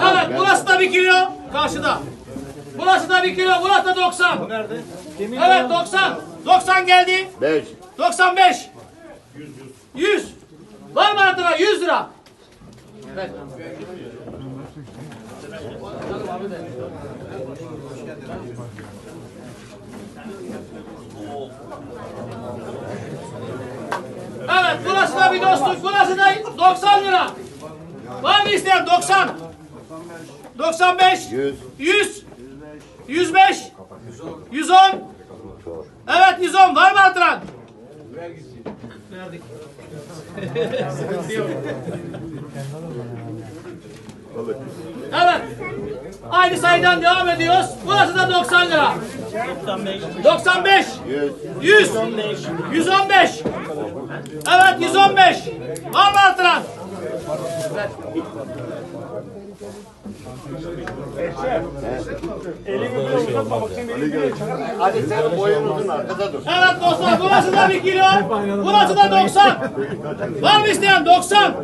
Evet burası da bir kilo karşıda. Burası da bir kilo, burası da 90. Nerede? Evet 90. 90 geldi. 5. 95. 100. Var mı aradığına 100 lira. Evet. Evet burası da bir dostluk. Burası da 90 lira. Var mı isteyen 90? 95. 100. 100. 105. 110. Evet 110 var mı artıran? Verdik. evet. Aynı sayıdan devam ediyoruz. Burası da 90 lira. 95. 100. 100. 115. Evet 115. Var mı artıran? Hadi sen boyun uzun arkada dur. Evet dostlar burası da bir kilo. Burası da 90. Var mı isteyen 90?